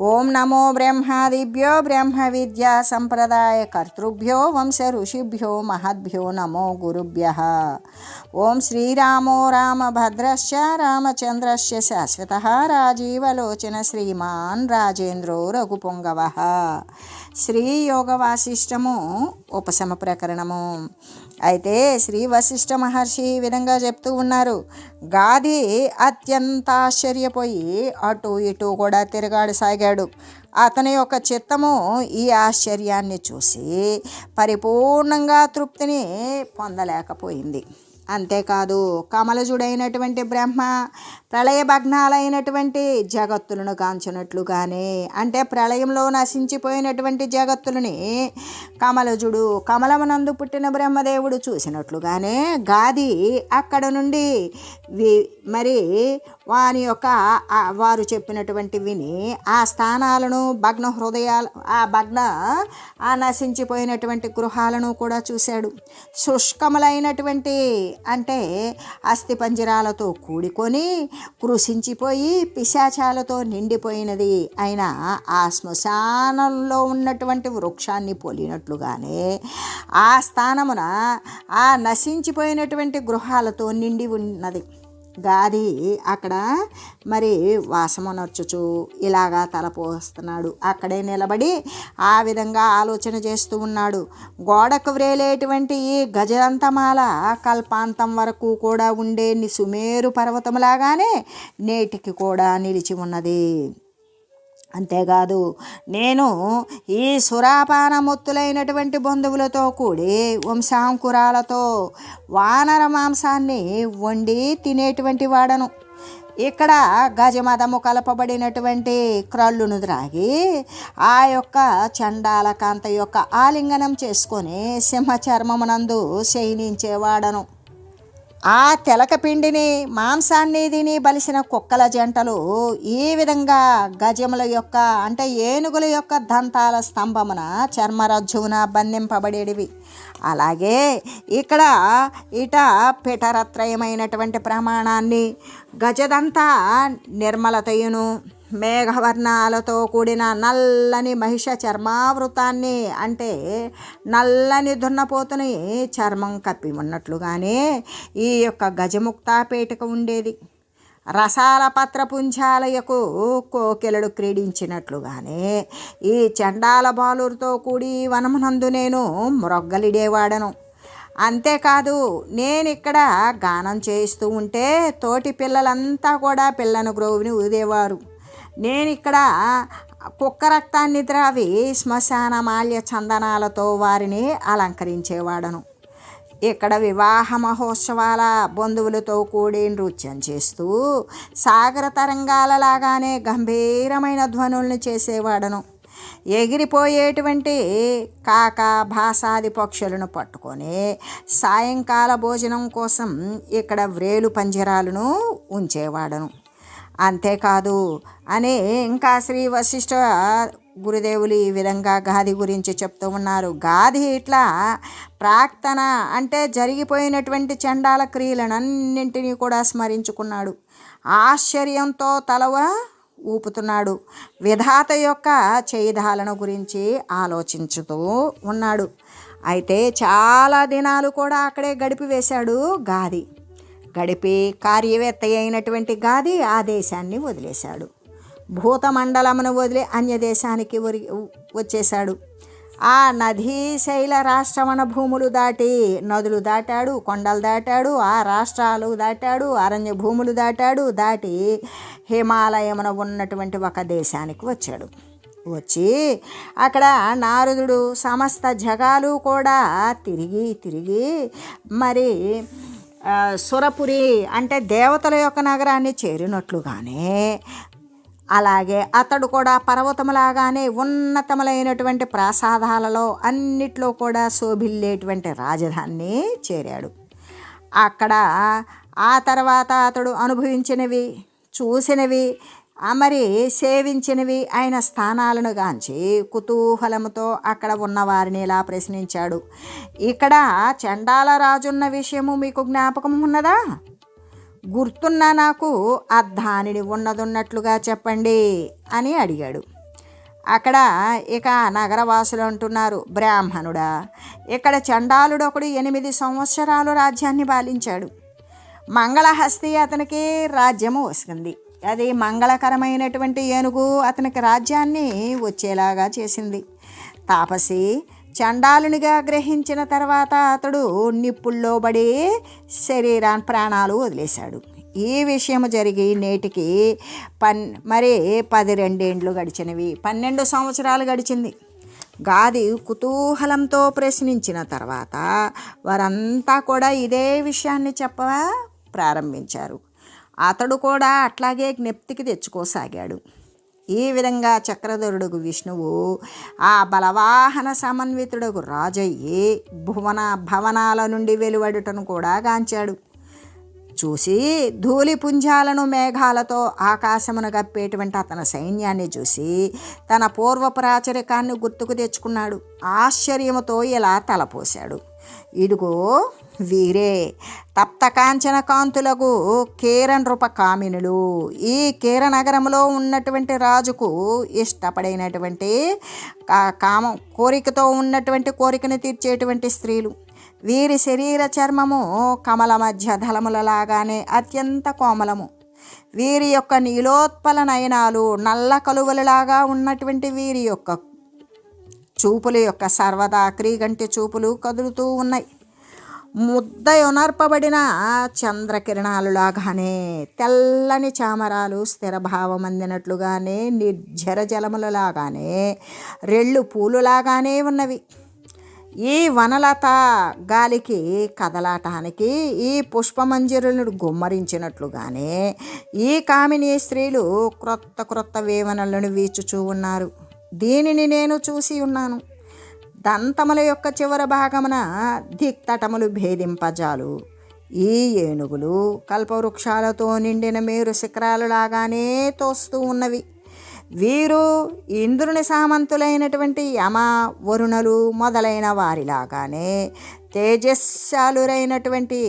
ఓం నమో బ్రహ్మాదిభ్యో బ్రహ్మ విద్యా సంప్రదాయ కర్తృభ్యో వంశ ఋషిభ్యో మహద్భ్యో నమో గురుభ్య. ఓం శ్రీరామో రామభద్రశ్చ రామచంద్రశ్చ శాశ్వత రాజీవలోచన శ్రీమాన్ రాజేంద్రో రఘుపొంగవ. శ్రీయోగ వాసిష్టము ఉపశమ ప్రకరణము. అయితే శ్రీ వశిష్ఠ మహర్షి ఈ విధంగా చెప్తూ ఉన్నారు. గాది అత్యంత ఆశ్చర్యపోయి అటు ఇటు కూడా తిరగాడు సాగాడు. అతని యొక్క చిత్తము ఈ ఆశ్చర్యాన్ని చూసి పరిపూర్ణంగా తృప్తిని పొందలేకపోయింది. అంతేకాదు కమలజుడైనటువంటి బ్రహ్మ ప్రళయ భగ్నాలైనటువంటి జగత్తులను కాంచినట్లుగానే అంటే ప్రళయంలో నశించిపోయినటువంటి జగత్తులని కమలజుడు కమలమునందు పుట్టిన బ్రహ్మదేవుడు చూసినట్లుగానే గాది అక్కడ నుండి వి మరి వాని యొక్క వారు చెప్పినటువంటి విని ఆ స్థానాలను భగ్న హృదయాలు ఆ భగ్న ఆ నశించిపోయినటువంటి గృహాలను కూడా చూశాడు. శుష్కములైనటువంటి అంటే అస్థిపంజరాలతో కూడుకొని కృషించిపోయి పిశాచాలతో నిండిపోయినది అయిన ఆ శ్మశానంలో ఉన్నటువంటి వృక్షాన్ని పోలినట్లుగానే ఆ స్థానమున ఆ నశించిపోయినటువంటి గృహాలతో నిండి ఉన్నది. గాది అక్కడ మరి వాసమనొచ్చుచు ఇలాగా తలపోస్తున్నాడు అక్కడే నిలబడి ఆ విధంగా ఆలోచన చేస్తూ ఉన్నాడు. గోడకు వ్రేలేటువంటి ఈ గజంతమాల కల్పాంతం వరకు కూడా ఉండే నిసుమేరు పర్వతములాగానే నేటికి కూడా నిలిచి ఉన్నది. అంతేకాదు నేను ఈ సురాపానమొత్తులైనటువంటి బంధువులతో కూడి వంశాంకురాలతో వానర మాంసాన్ని వండి తినేటువంటి వాడను. ఇక్కడ గజమదము కలపబడినటువంటి క్రళ్ళును త్రాగి ఆ యొక్క చండాల కాంత యొక్క ఆలింగనం చేసుకొని సింహ చర్మమునందు శయనించేవాడను. ఆ తెలక పిండిని మాంసాన్ని తిని బలిసిన కుక్కల జంటలు ఈ విధంగా గజముల యొక్క అంటే ఏనుగుల యొక్క దంతాల స్తంభమున చర్మరజ్జువున బంధింపబడేటివి. అలాగే ఇక్కడ ఇట పిఠరత్రయమైనటువంటి ప్రమాణాన్ని గజదంతా నిర్మలతయును మేఘవర్ణాలతో కూడిన నల్లని మహిష చర్మావృతాన్ని అంటే నల్లని దున్నపోతుని చర్మం కప్పి ఉన్నట్లుగానే ఈ యొక్క గజముక్తాపేటిక ఉండేది. రసాల పత్రపుంజాలయకు కోకిలడు క్రీడించినట్లుగానే ఈ చండాల బాలురితో కూడి వనమునందు నేను మొరగ్గలిడేవాడను. అంతేకాదు నేను ఇక్కడ గానం చేస్తూ ఉంటే తోటి పిల్లలంతా కూడా పిల్లను గ్రోవిని ఊదేవారు. నేను ఇక్కడ కుక్క రక్తాన్ని ద్రావి శ్మశాన మాల్య చందనాలతో వారిని అలంకరించేవాడను. ఇక్కడ వివాహ మహోత్సవాల బంధువులతో కూడి నృత్యం చేస్తూ సాగర తరంగాలలాగానే గంభీరమైన ధ్వనుల్ని చేసేవాడను. ఎగిరిపోయేటువంటి కాక భాసాది పక్షులను పట్టుకొని సాయంకాల భోజనం కోసం ఇక్కడ వ్రేలు పంజరాలను ఉంచేవాడను. అంతేకాదు. అని ఇంకా శ్రీ వశిష్ఠ గురుదేవులు ఈ విధంగా గాది గురించి చెప్తూ ఉన్నారు. గాది ఇట్లా ప్రాక్తన అంటే జరిగిపోయినటువంటి చండాల క్రియలనన్నింటినీ కూడా స్మరించుకున్నాడు. ఆశ్చర్యంతో తలవ ఊపుతున్నాడు. విధాత యొక్క చేయిధాలను గురించి ఆలోచించుతూ ఉన్నాడు. అయితే చాలా దినాలు కూడా అక్కడే గడిపివేశాడు గాది. గడిపి కార్యవేత్త అయినటువంటి గాది ఆ దేశాన్ని వదిలేశాడు. భూతమండలమును వదిలి అన్యదేశానికి వచ్చేశాడు. ఆ నదీ శైల రాష్ట్రవన భూములు దాటి నదులు దాటాడు కొండలు దాటాడు ఆ రాష్ట్రాలు దాటాడు అరణ్య భూములు దాటాడు దాటి హిమాలయమున ఉన్నటువంటి ఒక దేశానికి వచ్చాడు. వచ్చి అక్కడ నారదుడు సమస్త జగాలు కూడా తిరిగి తిరిగి మరి సురపురి అంటే దేవతల యొక్క నగరాన్ని చేరినట్లుగానే అలాగే అతడు కూడా పర్వతములాగానే ఉన్నతములైనటువంటి ప్రాసాదాలలో అన్నిట్లో కూడా శోభిల్లేటువంటి రాజధానిని చేరాడు. అక్కడ ఆ తర్వాత అతడు అనుభవించినవి చూసినవి మరి సేవించినవి ఆయన స్థానాలను గాంచి కుతూహలముతో అక్కడ ఉన్నవారిని ఇలా ప్రశ్నించాడు. ఇక్కడ చండాల రాజున్న విషయము మీకు జ్ఞాపకం ఉన్నదా? గుర్తున్న నాకు అర్ధానిని ఉన్నదున్నట్లుగా చెప్పండి అని అడిగాడు. అక్కడ ఇక నగరవాసులు అంటున్నారు బ్రాహ్మణుడా ఇక్కడ చండాలుడు ఒకడు ఎనిమిది సంవత్సరాలు రాజ్యాన్ని పాలించాడు. మంగళహస్తి అతనికి రాజ్యము వస్తుంది. అది మంగళకరమైనటువంటి ఏనుగు అతనికి రాజ్యాన్ని వచ్చేలాగా చేసింది. తాపసి చండాలునిగా గ్రహించిన తర్వాత అతడు నిప్పుల్లో పడి శరీరాన్ని ప్రాణాలు వదిలేశాడు. ఈ విషయం జరిగి నేటికి పన్ మరి పది రెండేండ్లు గడిచినవి. పన్నెండు సంవత్సరాలు గడిచింది. గాది కుతూహలంతో ప్రశ్నించిన తర్వాత వారంతా కూడా ఇదే విషయాన్ని చెప్ప ప్రారంభించారు. అతడు కూడా అట్లాగే జ్ఞప్తికి తెచ్చుకోసాగాడు. ఈ విధంగా చక్రధరుడుగు విష్ణువు ఆ బలవాహన సమన్వితుడుగు రాజయ్యి భువన భవనాల నుండి వెలువడుటను కూడా గాంచాడు. చూసి ధూళి పుంజాలను మేఘాలతో ఆకాశమును కప్పేటువంటి అతని సైన్యాన్ని చూసి తన పూర్వ ప్రాచరికాన్ని గుర్తుకు తెచ్చుకున్నాడు. ఆశ్చర్యముతో ఇలా తలపోశాడు. ఇదిగో వీరే తప్తకాంచన కాంతులకు కీర నృప కామినులు. ఈ కీర నగరంలో ఉన్నటువంటి రాజుకు ఇష్టపడైనటువంటి కా- కామం కోరికతో ఉన్నటువంటి కోరికను తీర్చేటువంటి స్త్రీలు. వీరి శరీర చర్మము కమల మధ్య ధలములలాగానే అత్యంత కోమలము. వీరి యొక్క నీలోత్పల నయనాలు నల్ల కలువలలాగా ఉన్నటువంటి వీరి యొక్క చూపుల యొక్క సర్వదా క్రీగంటి చూపులు కదులుతూ ఉన్నాయి. ముద్ద ఉనర్పబడిన చంద్రకిరణాలు లాగానే తెల్లని చామరాలు స్థిరభావం అందినట్లుగానే నిర్జర జలములలాగానే రెళ్ళు పూలులాగానే ఉన్నవి. ఈ వనలత గాలికి కదలాటానికి ఈ పుష్పమంజరులను గుమ్మరించినట్లుగానే ఈ కామిని స్త్రీలు క్రొత్త క్రొత్త వేవనలను వీచుచూ ఉన్నారు. దీనిని నేను చూసి ఉన్నాను. దంతముల యొక్క చివర భాగమున దిక్తటములు భేదింపజాలు. ఈ ఏనుగులు కల్పవృక్షాలతో నిండిన మేరు శిఖరాలులాగానే తోస్తూ ఉన్నవి. వీరు ఇంద్రుని సామంతులైనటువంటి యమ వరుణులు మొదలైన వారిలాగానే తేజస్శాలురైనటువంటి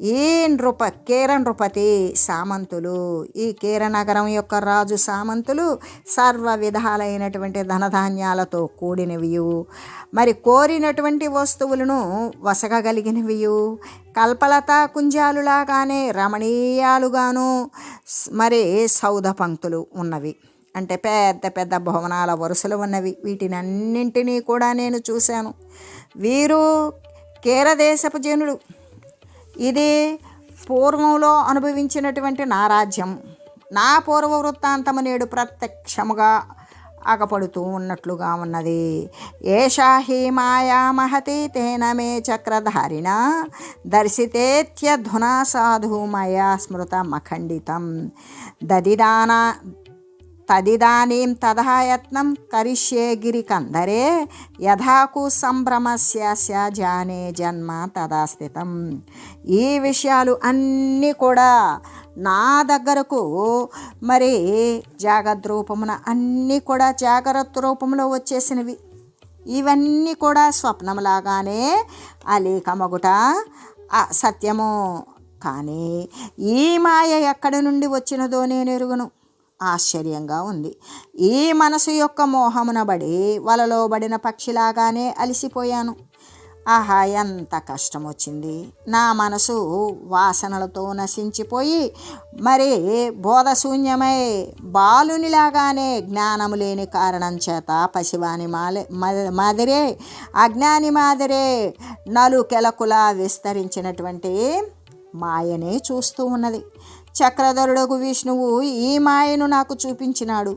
ఈ నృప కేర నృపతి సామంతులు. ఈ కీర నగరం యొక్క రాజు సామంతులు సర్వ విధాలైనటువంటి ధనధాన్యాలతో కూడినవియు. మరి కోరినటువంటి వస్తువులను వసగగలిగినవియు. కల్పలత కుంజాలులాగానే రమణీయాలుగాను మరి సౌధ పంక్తులు ఉన్నవి. అంటే పెద్ద పెద్ద భవనాల వరుసలు ఉన్నవి. వీటినన్నింటినీ కూడా నేను చూశాను. వీరు కేరదేశపు జనుడు ఇది పూర్వంలో అనుభవించినటువంటి నా రాజ్యం నా పూర్వ వృత్తాంతము నేడు ప్రత్యక్షముగా అగపడుతూ ఉన్నట్లుగా ఉన్నది. ఏషా హి మాయా మహతి తేన మే చక్రధారిణ దర్శితేత్యధునా సాధు మయా స్మృత మఖండితం తదిదానీం తదహాయత్నం కరిష్యే గిరికందరే యథాకు సంభ్రమస్య జానే జన్మ తదాస్థితం. ఈ విషయాలు అన్నీ కూడా నా దగ్గరకు మరి జాగ్రత్త రూపమున అన్నీ కూడా జాగ్రత్త రూపంలో వచ్చేసినవి. ఇవన్నీ కూడా స్వప్నంలాగానే అలీకమగుట సత్యము. కానీ ఈ మాయ ఎక్కడి నుండి వచ్చినదో నేను ఎరుగును. ఆశ్చర్యంగా ఉంది. ఈ మనసు యొక్క మోహమునబడి వలలోబడిన వలలో పక్షిలాగానే అలసిపోయాను. ఆహా ఎంత కష్టం వచ్చింది నా మనసు వాసనలతో నశించిపోయి మరి బోధశూన్యమై బాలునిలాగానే జ్ఞానము లేని కారణం చేత పసివాని మాలే మ- మాదిరే అజ్ఞాని మాదిరే నలుకెలకులా విస్తరించినటువంటి మాయనే చూస్తూ ఉన్నది. చక్రధరుడకు విష్ణువు ఈ మాయను నాకు చూపించినాడు.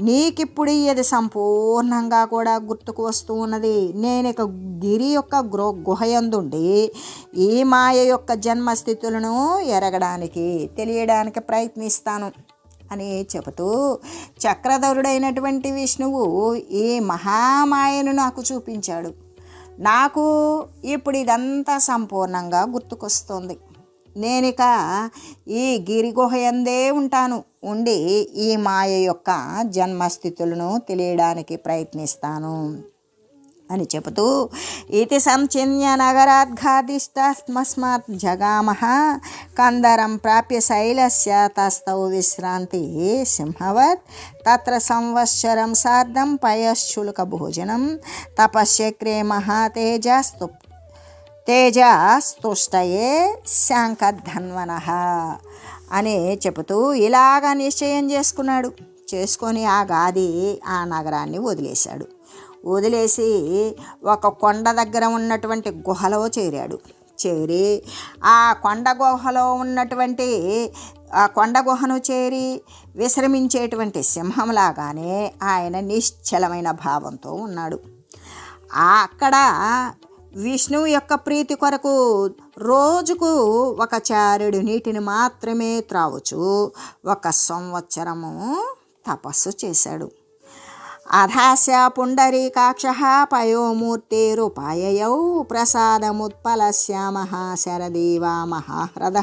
నీకిప్పుడు ఇది సంపూర్ణంగా కూడా గుర్తుకు వస్తూ ఉన్నది. నేను ఇక గిరి యొక్క గృ గుహయందుండి ఈ మాయ యొక్క జన్మస్థితులను ఎరగడానికి తెలియడానికి ప్రయత్నిస్తాను అని చెబుతూ చక్రధరుడైనటువంటి విష్ణువు ఈ మహామాయను నాకు చూపించాడు. నాకు ఇప్పుడు ఇదంతా సంపూర్ణంగా గుర్తుకొస్తుంది. నేనిక ఈ గిరిగుహయందే ఉంటాను. ఉండి ఈ మాయ యొక్క జన్మస్థితులను తెలియడానికి ప్రయత్నిస్తాను అని చెబుతూ ఇది సంచిన్య నగరాద్ఘాదిష్టస్మస్మాత్ జగామహ కందరం ప్రాప్య శైలస్య తస్తౌ విశ్రాంతి సింహవత్. తత్ర సంవత్సరం సార్ధం పయశ్చులక భోజనం. తపశ్చక్రే మహాతేజస్తు తేజస్తుష్టయే శాంకధన్వన అని చెబుతూ ఇలాగ నిశ్చయం చేసుకున్నాడు. చేసుకొని ఆ గాది ఆ నగరాన్ని వదిలేశాడు. వదిలేసి ఒక కొండ దగ్గర ఉన్నటువంటి గుహలో చేరాడు. చేరి ఆ కొండ గుహలో ఉన్నటువంటి ఆ కొండ గుహను చేరి విశ్రమించేటువంటి సింహంలాగానే ఆయన నిశ్చలమైన భావంతో ఉన్నాడు. అక్కడ విష్ణువు యొక్క ప్రీతి కొరకు రోజుకు ఒక చారుడు నీటిని మాత్రమే త్రావుచు ఒక సంవత్సరము తపస్సు చేశాడు. అధాస్య పుండరీకాక్ష పయోమూర్తిరుపాయయౌ ప్రసాదముత్పలశ్యామః శరదీవా మహాహ్రద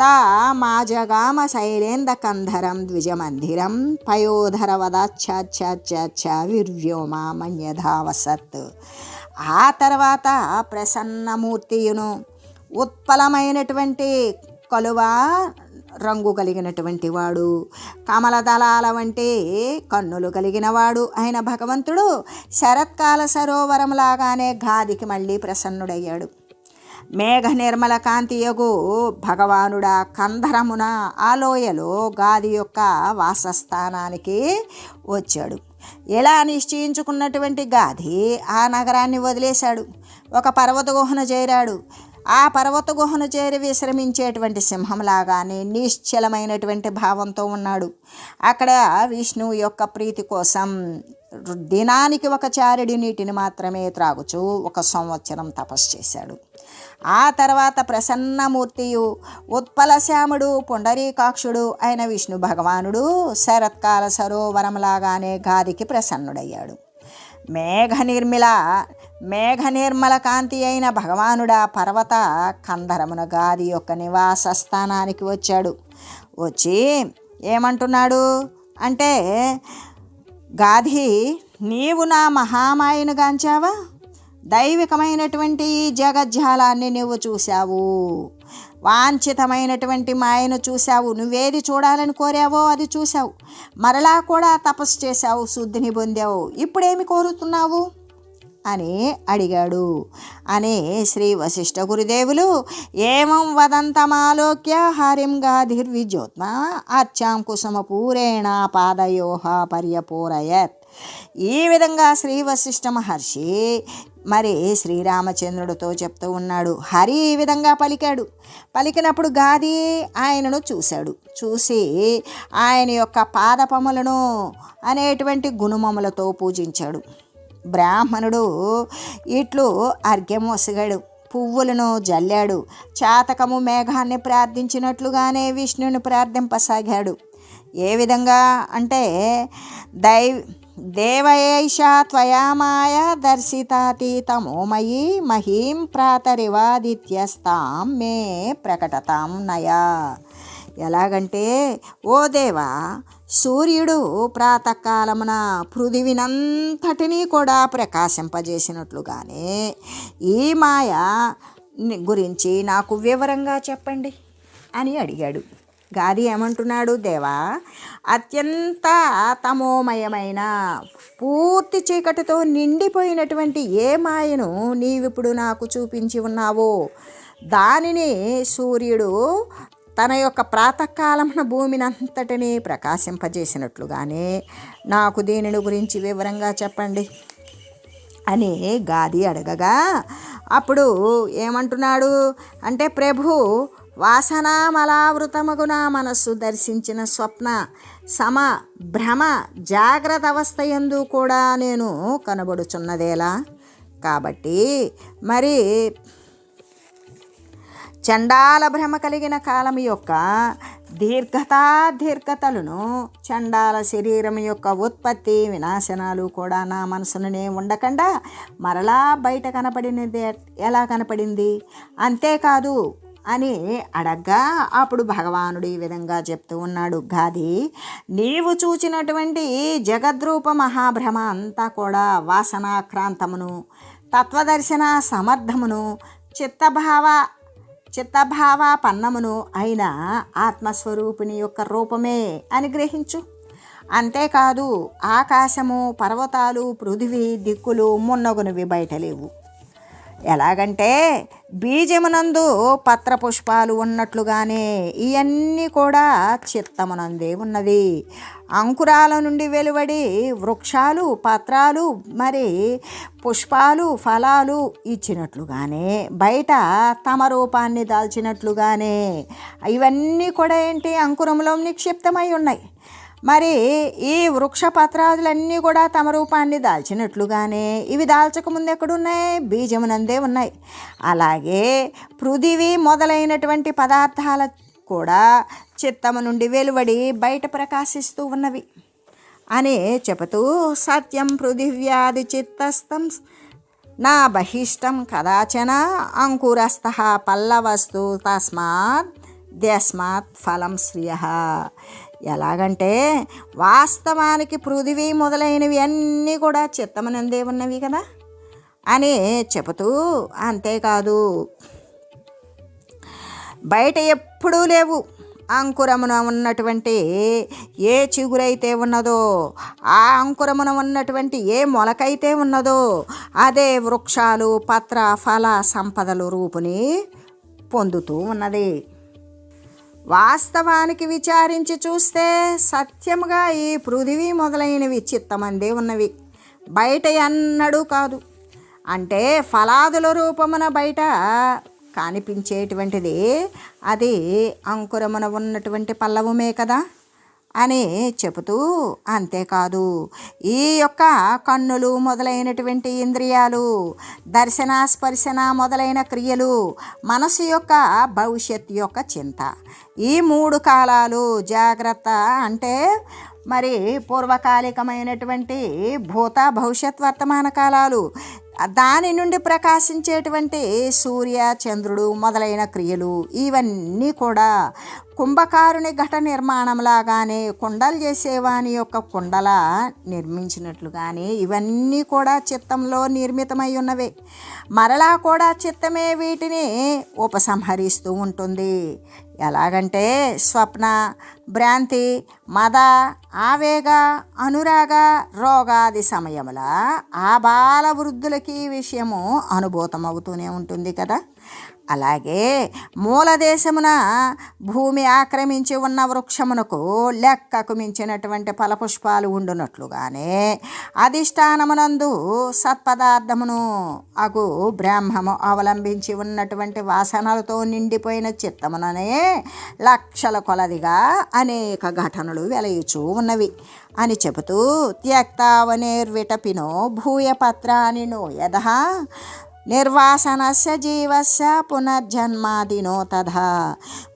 తా మాజగామ శైలేందకంధరం ద్విజమందిరం పయోధరవదాచ్ఛాచ్ఛాచ్ఛాచ్ఛ విర్వ్యోమా మన్యధావసత్ ఆ తర్వాత ప్రసన్నమూర్తియును ఉత్పలమైనటువంటి కలువ రంగు కలిగినటువంటి వాడు. కమలదళాల వంటి కన్నులు కలిగిన వాడు అయిన భగవంతుడు శరత్కాల సరోవరంలాగానే గాదికి మళ్ళీ ప్రసన్నుడయ్యాడు. మేఘ నిర్మల కాంతియగు భగవానుడా కంధరమున ఆలోయలో గాది యొక్క వాసస్థానానికి వచ్చాడు. ఇలా నిశ్చయించుకున్నటువంటి గాధి ఆ నగరాన్ని వదిలేశాడు. ఒక పర్వత గుహను చేరాడు. ఆ పర్వత గుహను చేరి విశ్రమించేటువంటి సింహంలాగానే నిశ్చలమైనటువంటి భావంతో ఉన్నాడు. అక్కడ విష్ణువు యొక్క ప్రీతి కోసం దినానికి ఒక చారెడి నీటిని మాత్రమే త్రాగుచు ఒక సంవత్సరం తపస్సు చేశాడు. ఆ తర్వాత ప్రసన్నమూర్తియు ఉత్పలశ్యాముడు పుండరీకాక్షుడు అయిన విష్ణు భగవానుడు శరత్కాల సరోవరంలాగానే గాదికి ప్రసన్నుడయ్యాడు. మేఘ నిర్మిల మేఘ నిర్మల కాంతి అయిన భగవానుడా పర్వత కందరమున గాది యొక్క నివాస స్థానానికి వచ్చాడు. వచ్చి ఏమంటున్నాడు? అంటే గాధి నీవు నా మహామాయను గాంచావా? దైవికమైనటువంటి ఈ జగజ్జాలాన్ని నువ్వు చూశావు. వాంఛితమైనటువంటి మాయను చూశావు. నువ్వేది చూడాలని కోరావో అది చూశావు. మరలా కూడా తపస్సు చేశావు. శుద్ధిని పొందావు. ఇప్పుడేమి కోరుతున్నావు? అని అడిగాడు. అని శ్రీ వశిష్ఠ గురుదేవులు ఏమం వదంతమాలోక్య హరిం గాధిర్విజ్యోత్మ అర్చాం కుసుమ పూరేణ పాదయోహ పర్యపూరయత్. ఈ విధంగా శ్రీ వశిష్ఠ మహర్షి మరి శ్రీరామచంద్రుడితో చెప్తూ ఉన్నాడు. హరి ఈ విధంగా పలికాడు. పలికినప్పుడు గాది ఆయనను చూశాడు. చూసి ఆయన యొక్క పాదపములను అనేటువంటి గుణమములతో పూజించాడు. బ్రాహ్మణుడు ఇట్లు అర్ఘ్యమోసగాడు పువ్వులను జల్లాడు చాతకము మేఘాన్ని ప్రార్థించినట్లుగానే విష్ణుని ప్రార్థింపసాగాడు. ఏ విధంగా అంటే దై దేవయేష త్వయా మాయ దర్శితాతీతమోమయీ మహీం ప్రాతరివాదిత్యస్తాం మే ప్రకటతాం నయా. ఎలాగంటే ఓ దేవా సూర్యుడు ప్రాతకాలమున పృథివినంతటినీ కూడా ప్రకాశింపజేసినట్లుగానే ఈ మాయ గురించి నాకు వివరంగా చెప్పండి అని అడిగాడు. గాది ఏమంటున్నాడు దేవా అత్యంత తమోమయమైన పూర్తి చీకటితో నిండిపోయినటువంటి ఏ మాయను నీవిప్పుడు నాకు చూపించి ఉన్నావో దానిని సూర్యుడు తన యొక్క ప్రాతకాలమున భూమినంతటినీ ప్రకాశింపజేసినట్లుగానే నాకు దీనిని గురించి వివరంగా చెప్పండి? అని గాది అడగగా అప్పుడు ఏమంటున్నాడు? అంటే ప్రభు వాసనామలావృతమగు నా మనస్సు దర్శించిన స్వప్న సమ భ్రమ జాగ్రత్త అవస్థ ఎందు కూడా నేను కనబడుచున్నదేలా? కాబట్టి మరి చండాల భ్రమ కలిగిన కాలం యొక్క దీర్ఘతా దీర్ఘతలను చండాల శరీరం యొక్క ఉత్పత్తి వినాశనాలు కూడా నా మనసుననే ఉండకుండా మరలా బయట కనపడినది ఎలా కనపడింది? అంతేకాదు అని అడగ్గా అప్పుడు భగవానుడు ఈ విధంగా చెప్తూ ఉన్నాడు. గాది నీవు చూచినటువంటి జగద్రూప మహాభ్రమ అంతా కూడా వాసనాక్రాంతమును తత్వదర్శన సమర్థమును చిత్తభావ చిత్తభావ పన్నమును అయిన ఆత్మస్వరూపిణి యొక్క రూపమే అని గ్రహించు. అంతేకాదు ఆకాశము పర్వతాలు పృథివీ దిక్కులు మున్నగునవి బయట లేవు. ఎలాగంటే బీజమునందు పత్రపుష్పాలు ఉన్నట్లుగానే ఇవన్నీ కూడా చిత్తమునందే ఉన్నది. అంకురాల నుండి వెలువడి వృక్షాలు పత్రాలు మరి పుష్పాలు ఫలాలు ఇచ్చినట్లుగానే బయట తమ రూపాన్ని దాల్చినట్లుగానే ఇవన్నీ కూడా ఏంటి అంకురంలో నిక్షిప్తమై ఉన్నాయి. మరి ఈ వృక్ష పత్రాదులన్నీ కూడా తమ రూపాన్ని దాల్చినట్లుగానే ఇవి దాల్చకముందు ఎక్కడున్నాయి? బీజమునందే ఉన్నాయి. అలాగే పృథివీ మొదలైనటువంటి పదార్థాల కూడా చిత్తము నుండి వెలువడి బయట ప్రకాశిస్తూ ఉన్నవి. అని చెబుతూ సత్యం పృథివ్యాది చిత్తస్థం నా బహిష్టం కదాచన అంకురస్థ పల్లవస్తు తస్మాత్ దేస్మాత్ ఫలం శ్రియ ఎలాగంటే వాస్తవానికి పృథివీ మొదలైనవి అన్నీ కూడా చిత్తమనందే ఉన్నవి కదా అని చెబుతూ అంతేకాదు. బయట ఎప్పుడూ లేవు. అంకురమున ఉన్నటువంటి ఏ చిగురైతే ఉన్నదో ఆ అంకురమున ఉన్నటువంటి ఏ మొలకైతే ఉన్నదో అదే వృక్షాలు పత్ర ఫల సంపదలు రూపుని పొందుతూ ఉన్నది. వాస్తవానికి విచారించి చూస్తే సత్యముగా ఈ పృథివీ మొదలైనవి చిత్తమందే ఉన్నవి. బయట ఎన్నడూ కాదు. అంటే ఫలాదుల రూపమున బయట కనిపించేటువంటిది అది అంకురమున ఉన్నటువంటి పల్లవమే కదా. అని చెబుతూ అంతేకాదు. ఈ యొక్క కన్నులు మొదలైనటువంటి ఇంద్రియాలు దర్శన స్పర్శన మొదలైన క్రియలు మనసు యొక్క భవిష్యత్ యొక్క చింత. ఈ మూడు కాలాలు జాగ్రత్త అంటే మరి పూర్వకాలికమైనటువంటి భూత భవిష్యత్ వర్తమాన కాలాలు దాని నుండి ప్రకాశించేటువంటి సూర్య చంద్రుడు మొదలైన క్రియలు ఇవన్నీ కూడా కుంభకారుని ఘట నిర్మాణంలాగానే కుండలు చేసేవాని యొక్క కుండల నిర్మించినట్లుగానే ఇవన్నీ కూడా చిత్తంలో నిర్మితమై ఉన్నవే. మరలా కూడా చిత్తమే వీటిని ఉపసంహరిస్తూ ఉంటుంది. ఎలాగంటే స్వప్న భ్రాంతి మద ఆవేగ అనురాగ రోగాది సమయముల ఆ బాల వృద్ధులకి విషయము అనుభూతమవుతూనే ఉంటుంది కదా. అలాగే మూలదేశమున భూమి ఆక్రమించి ఉన్న వృక్షమునకు లెక్కకు మించినటువంటి ఫలపుష్పాలు ఉండునట్లుగానే అధిష్టానమునందు సత్పదార్థమును అగు బ్రహ్మము అవలంబించి ఉన్నటువంటి వాసనలతో నిండిపోయిన చిత్తముననే లక్షల కొలదిగా అనేక ఘటనలు వెలయుచూ ఉన్నవి అని చెబుతూ త్యక్తావనేర్విటపినో భూయపత్రానినో యథ నిర్వాసనస్య జీవస్య పునర్జన్మాదినో తథా.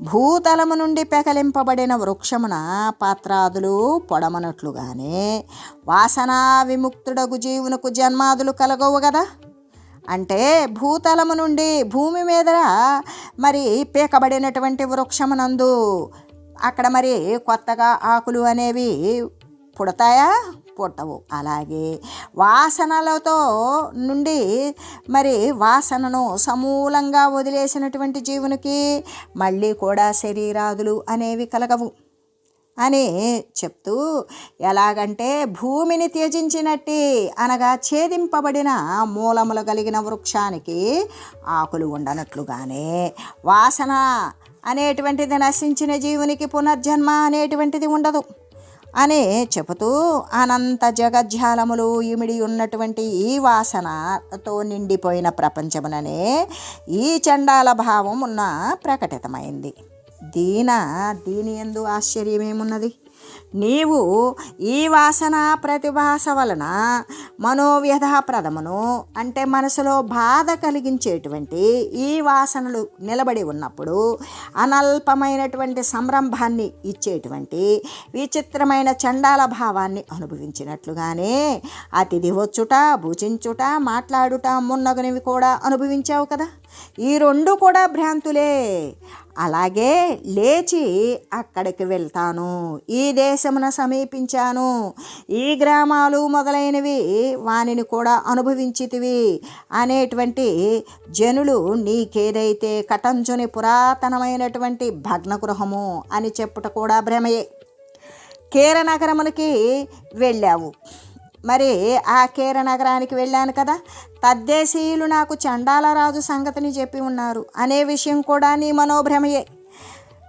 భూతలము నుండి పెకలింపబడిన వృక్షమున పాత్రాదులు పొడమనట్లుగానే వాసనా విముక్తుడగు జీవునకు జన్మాదులు కలగవు కదా అంటే భూతలము నుండి భూమి మీద మరి పీకబడినటువంటి వృక్షమునందు అక్కడ మరి కొత్తగా ఆకులు అనేవి పుడతాయా? పుట్టవు అలాగే వాసనలతో నుండి మరి వాసనను సమూలంగా వదిలేసినటువంటి జీవునికి మళ్ళీ కూడా శరీరాదులు అనేవి కలగవు. అని చెప్తూ ఎలాగంటే భూమిని త్యజించినట్టి అనగా ఛేదింపబడిన మూలములు కలిగిన వృక్షానికి ఆకులు ఉండనట్లుగానే వాసన అనేటువంటిది నశించిన జీవునికి పునర్జన్మ అనేటువంటిది ఉండదు. అనే చెబుతూ అనంత జగజ్జాలములు ఇమిడి ఉన్నటువంటి ఈ వాసనతో నిండిపోయిన ప్రపంచముననే ఈ చండాల భావం ఉన్న ప్రకటితమైంది. దీన? దీని ఎందు ఆశ్చర్యమేమున్నది? నీవు ఈ వాసన ప్రతిభాస వలన మనోవ్యధాప్రదమును అంటే మనసులో బాధ కలిగించేటువంటి ఈ వాసనలు నిలబడి ఉన్నప్పుడు అనల్పమైనటువంటి సంరంభాన్ని ఇచ్చేటువంటి విచిత్రమైన చండాల భావాన్ని అనుభవించినట్లుగానే అతిథి వచ్చుట భుజించుట మాట్లాడుట మున్నగనివి కూడా అనుభవించావు కదా. ఈ రెండు కూడా భ్రాంతులే. అలాగే లేచి అక్కడికి వెళ్తాను. ఈ దేశమున సమీపించాను. ఈ గ్రామాలు మొదలైనవి వానిని కూడా అనుభవించితివి అనేటువంటి జనులు నీకేదైతే కటంచుని పురాతనమైనటువంటి భగ్నగృహము అని చెప్పుట కూడా భ్రమయే. కేర నగరములకి వెళ్ళావు. మరి ఆ కేర నగరానికి వెళ్ళాను కదా. తద్దేశీయులు నాకు చండాలరాజు సంగతిని చెప్పి ఉన్నారు. అనే విషయం కూడా నీ మనోభ్రమయే.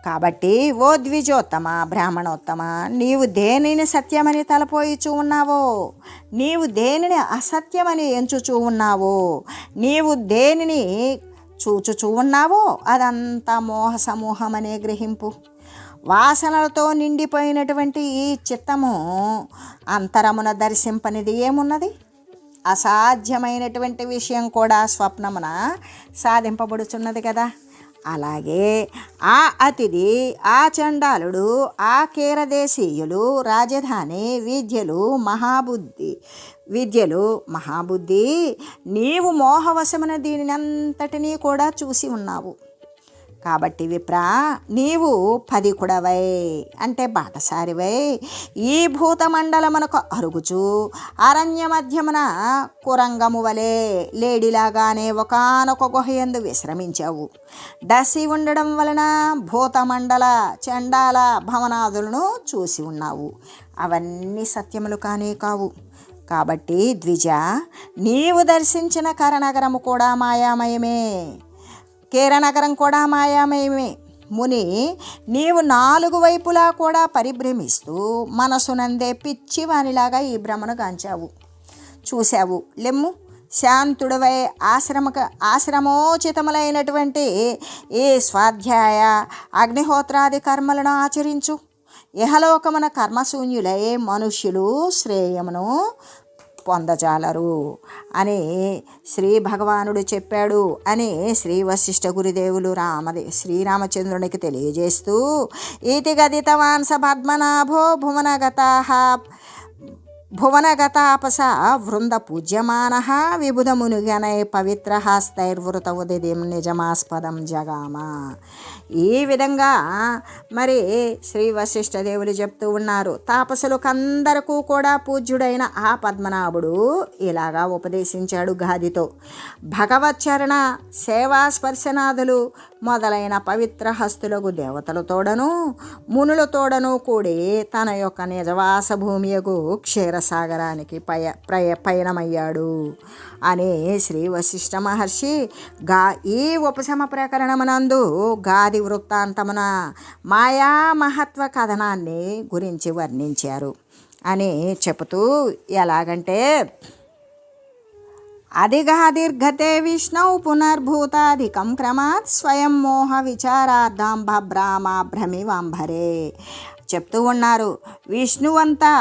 కాబట్టి ఓ ద్విజోత్తమ బ్రాహ్మణోత్తమ నీవు దేనిని సత్యమని తలపోయిచూ ఉన్నావో? నీవు దేనిని అసత్యమని ఎంచుచూ ఉన్నావో? నీవు దేనిని చూచుచూ ఉన్నావో? అదంతా మోహ సమూహం అనే గ్రహింపు. వాసనలతో నిండిపోయినటువంటి ఈ చిత్తము అంతరమున దర్శింపనిది ఏమున్నది? అసాధ్యమైనటువంటి విషయం కూడా స్వప్నమున సాధింపబడుచున్నది కదా. అలాగే ఆ అతిథి ఆ చండాలుడు ఆ కీరదేశీయులు రాజధాని విద్యలు మహాబుద్ధి విద్యలు మహాబుద్ధి నీవు మోహవశమున దీనినంతటినీ కూడా చూసి ఉన్నావు. కాబట్టి విప్రా నీవు పదికుడవై. అంటే బాటసారివై. ఈ భూతమండలమునకు అరుగుచు. అరణ్య మధ్యమున కురంగము వలె లేడిలాగానే ఒకనొక గుహయందు విశ్రమించావు. దసి ఉండడం వలన భూతమండల చండాల భవనాదులను చూసి ఉన్నావు. అవన్నీ సత్యములు కానే కావు. కాబట్టి ద్విజ నీవు దర్శించిన కరనగరము కూడా మాయామయమే. కేరనగరం కూడా మాయామయమే. ముని నీవు నాలుగు వైపులా కూడా పరిభ్రమిస్తూ మనసునందే పిచ్చి వానిలాగా ఈ భ్రమను గాంచావు. చూశావు. లెమ్ము శాంతుడవై ఆశ్రమక ఆశ్రమోచితములైనటువంటి ఈ స్వాధ్యాయ అగ్నిహోత్రాది కర్మలను ఆచరించు. ఇహలోకమున కర్మశూన్యులై మనుష్యులు శ్రేయమును పొందజాలరు అని శ్రీ భగవానుడు చెప్పాడు అని శ్రీ వశిష్ఠ గురుదేవులు రామదే శ్రీరామచంద్రునికి తెలియజేస్తూ ఈతి గదితవాన్ పద్మనాభో భువనగత భువనగతాపస వృంద పూజ్యమాన విబుధమునుగనై పవిత్ర స్థైర్వృత ఉదిదిం నిజమాస్పదం జగామ. ఈ విధంగా మరి శ్రీ వశిష్ఠదేవులు చెప్తూ ఉన్నారు. తాపసులకందరకు కూడా పూజ్యుడైన ఆ పద్మనాభుడు ఇలాగా ఉపదేశించాడు గాదితో. భగవచ్చరణ సేవా స్పర్శనాథులు మొదలైన పవిత్ర హస్తులకు దేవతలతోడను మునులతోడను కూడి తన యొక్క నిజవాస భూమియకు సాగరానికి పయ ప్రయ పయనమయ్యాడు అని శ్రీ వశిష్ఠ మహర్షి గా ఈ ఉపశమ ప్రకరణమునందు గాది వృత్తాంతమున మాయా మహత్వ కథనాన్ని గురించి వర్ణించారు అని చెబుతూ ఎలాగంటే అధిగాదీర్ఘతే విష్ణౌ పునర్భూతాధికం క్రమాత్ స్వయం మోహ విచారార్థం భ్రామా భ్రమివాంభరే చెప్తూ ఉన్నారు. విష్ణువంతా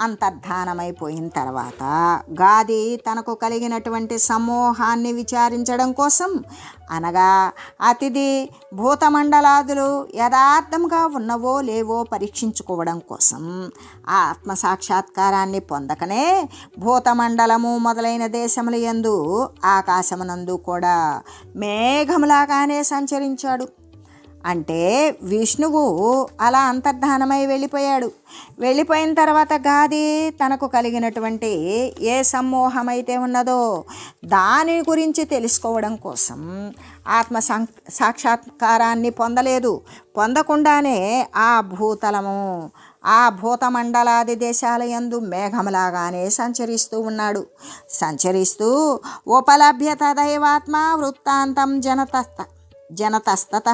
అంతర్ధానమైపోయిన తర్వాత గాది తనకు కలిగినటువంటి సమూహాన్ని విచారించడం కోసం అనగా అతిథి భూతమండలాదులు యథార్థంగా ఉన్నవో లేవో పరీక్షించుకోవడం కోసం ఆ ఆత్మ సాక్షాత్కారాన్ని పొందకనే భూతమండలము మొదలైన దేశముల యందు ఆకాశమునందు కూడా మేఘములాగానే సంచరించాడు. అంటే విష్ణువు అలా అంతర్ధానమై వెళ్ళిపోయాడు. వెళ్ళిపోయిన తర్వాత గాది తనకు కలిగినటువంటి ఏ సమ్మోహమైతే ఉన్నదో దాని గురించి తెలుసుకోవడం కోసం ఆత్మ సాక్షాత్కారాన్ని పొందలేదు. పొందకుండానే ఆ భూతలము ఆ భూతమండలాది దేశాల యందు మేఘములాగానే సంచరిస్తూ ఉన్నాడు. సంచరిస్తూ ఉపలభ్యత దైవాత్మ వృత్తాంతం జనతస్త జనతస్తత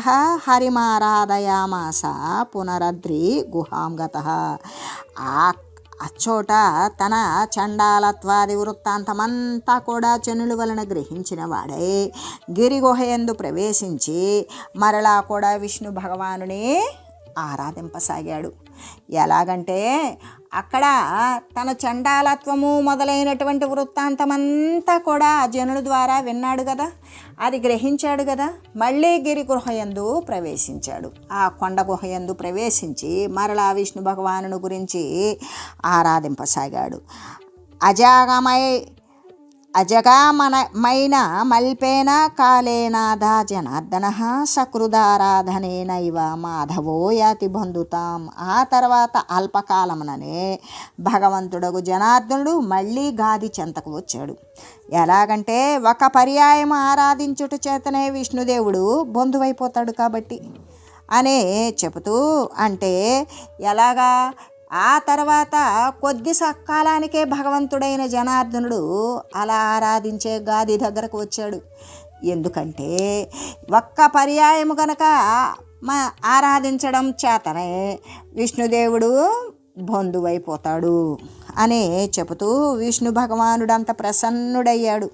హరిమారాధయామాస పునరద్రి గుహాం గత ఆ అచ్చోట తన చండాలత్వాది వృత్తాంతమంతా కూడా చనుల వలన గ్రహించిన వాడై. గిరిగుహయందు ప్రవేశించి మరలా కూడా విష్ణు భగవానుని ఆరాధింపసాగాడు. ఎలాగంటే అక్కడ తన చండాలత్వము మొదలైనటువంటి వృత్తాంతమంతా కూడా ఆ జనుల ద్వారా విన్నాడు కదా. అది గ్రహించాడు కదా. మళ్ళీ గిరి గుహయందు ప్రవేశించాడు. ఆ కొండ గుహయందు ప్రవేశించి మరలా విష్ణు భగవానుని గురించి ఆరాధింపసాగాడు. అజాగమై అజగామనమైన మల్పేన కాలేనాథ జనార్దన సకృదారాధనేనైవ మాధవో యాతి బంధుతాం. ఆ తర్వాత అల్పకాలముననే భగవంతుడగు జనార్దనుడు మళ్ళీ గాది చెంతకు వచ్చాడు. ఎలాగంటే ఒక పర్యాయం ఆరాధించుట చేతనే విష్ణుదేవుడు బంధువైపోతాడు కాబట్టి. అనే చెబుతూ అంటే ఎలాగా ఆ తర్వాత కొద్ది సకాలానికే భగవంతుడైన జనార్దనుడు అలా ఆరాధించే గాది దగ్గరకు వచ్చాడు. ఎందుకంటే ఒక్క పర్యాయము గనక మా ఆరాధించడం చేతనే విష్ణుదేవుడు బంధువైపోతాడు అని చెబుతూ విష్ణు భగవానుడు అంత ప్రసన్నుడయ్యాడు.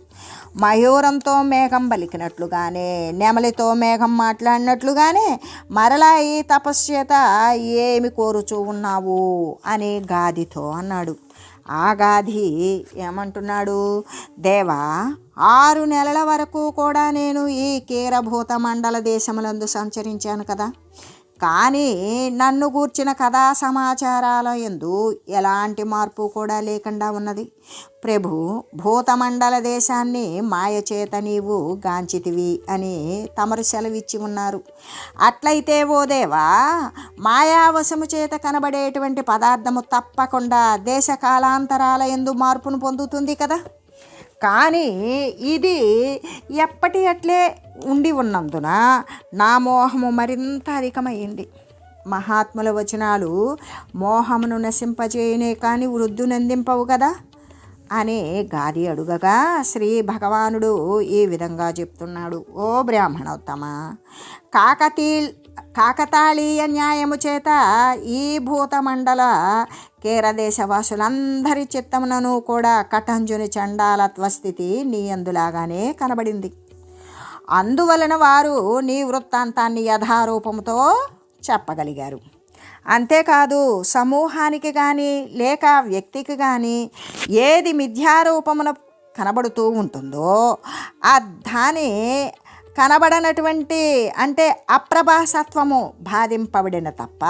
మయూరంతో మేఘం పలికినట్లుగానే నెమలితో మేఘం మాట్లాడినట్లుగానే మరలా ఈ తపస్యత ఏమి కోరుచూ ఉన్నావు? అని గాదితో అన్నాడు. ఆ గాది ఏమంటున్నాడు? దేవా ఆరు నెలల వరకు కూడా నేను ఈ కీరభూత మండల దేశములందు సంచరించాను కదా. కానీ నన్ను గూర్చిన కథా సమాచారాల ఎందు ఎలాంటి మార్పు కూడా లేకుండా ఉన్నది. ప్రభు భూతమండల దేశాన్ని మాయచేత నీవు గాంచితివి అని తమరు సెలవిచ్చి ఉన్నారు. అట్లయితే ఓ దేవా మాయావశము చేత కనబడేటువంటి పదార్థము తప్పకుండా దేశ కాలాంతరాల ఎందు మార్పును పొందుతుంది కదా? కానీ ఇది ఎప్పటి అట్లే ఉండి ఉన్నందున నా మోహము మరింత అధికమైంది. మహాత్ముల వచనాలు మోహమును నశింపజేయనే కానీ వృద్ధునందింపవు కదా? అనే గాది అడుగగా శ్రీ భగవానుడు ఈ విధంగా చెప్తున్నాడు. ఓ బ్రాహ్మణోత్తమ కాకతీ కాకతాళీయ న్యాయము చేత ఈ భూతమండల కేరదేశవాసులందరి చిత్తమునను కూడా కటంజుని చండాలత్వ స్థితి నీ అందులాగానే కనబడింది. అందువలన వారు నీ వృత్తాంతాన్ని యథారూపముతో చెప్పగలిగారు. అంతేకాదు సమూహానికి కానీ లేక వ్యక్తికి కానీ ఏది మిథ్యారూపమున కనబడుతూ ఉంటుందో ఆ దాని కనబడనటువంటి అంటే అప్రభాసత్వము బాధింపబడిన తప్ప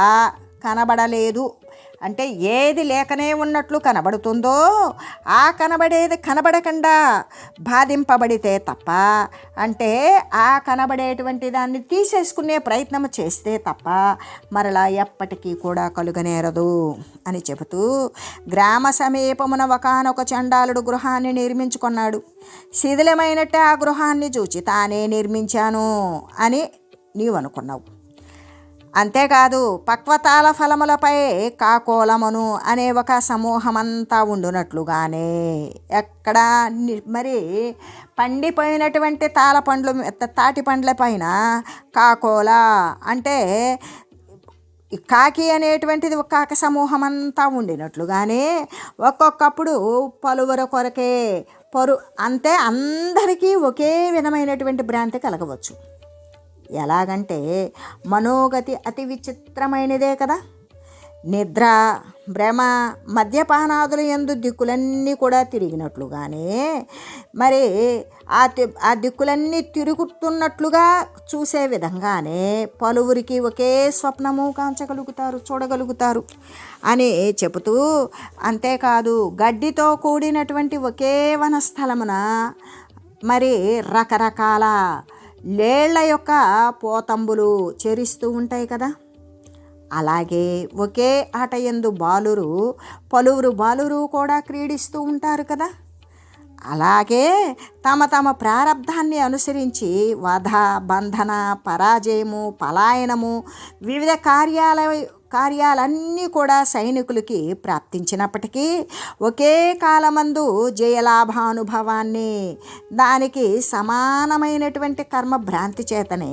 కనబడలేదు అంటే ఏది లేకనే ఉన్నట్లు కనబడుతుందో ఆ కనబడేది కనబడకుండా బాధింపబడితే తప్ప అంటే ఆ కనబడేటువంటి దాన్ని తీసేసుకునే ప్రయత్నం చేస్తే తప్ప మరలా ఎప్పటికీ కూడా కలుగనేరదు అని చెబుతూ గ్రామ సమీపమున ఒకనొక చండాలుడు గృహాన్ని నిర్మించుకున్నాడు. శిథిలమైనట్టే ఆ గృహాన్ని చూచి తానే నిర్మించాను అని నీవు అనుకున్నావు అంతేకాదు పక్వతాల ఫలములపై కాకోలమును అనే ఒక సమూహమంతా ఉండునట్లుగానే ఎక్కడ ని- మరి పండిపోయినటువంటి తాల పండ్లు తాటి పండ్ల పైన కాకోల అంటే కాకి అనేటువంటిది ఒక కాక సమూహం అంతా ఉండినట్లుగానే ఒక్కొక్కప్పుడు పలువురు కొరకే పరు అంతే అందరికీ ఒకే విధమైనటువంటి భ్రాంతి కలగవచ్చు. ఎలాగంటే మనోగతి అతి విచిత్రమైనదే కదా. నిద్ర భ్రమ మద్యపానాదుల ఎందు దిక్కులన్నీ కూడా తిరిగినట్లుగానే మరి ఆ ఆ దిక్కులన్నీ తిరుగుతున్నట్లుగా చూసే విధంగానే పలువురికి ఒకే స్వప్నము కాంచగలుగుతారు చూడగలుగుతారు అని చెబుతూ అంతేకాదు గడ్డితో కూడినటువంటి ఒకే వనస్థలమున మరి రకరకాల లేళ్ళ యొక్క పోతంబులు చేరిస్తూ ఉంటాయి కదా. అలాగే ఒకే ఆట ఎందు బాలురు పలువురు బాలురు కూడా క్రీడిస్తూ ఉంటారు కదా. అలాగే తమ తమ ప్రారంధాన్ని అనుసరించి వధ బంధన పరాజయము పలాయనము వివిధ కార్యాల కార్యాలన్నీ కూడా సైనికులకి ప్రాప్తించినప్పటికీ ఒకే కాలమందు జయలాభానుభవాన్ని దానికి సమానమైనటువంటి కర్మ భ్రాంతి చేతనే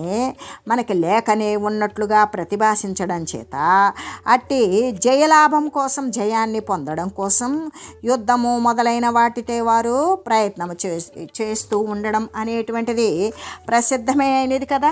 మనకి లేకనే ఉన్నట్లుగా ప్రతిభాసించడం చేత అట్టి జయలాభం కోసం జయాన్ని పొందడం కోసం యుద్ధము మొదలైన వాటితే వారు ప్రయత్నం చేస్తూ ఉండడం అనేటువంటిది ప్రసిద్ధమే అయినది కదా.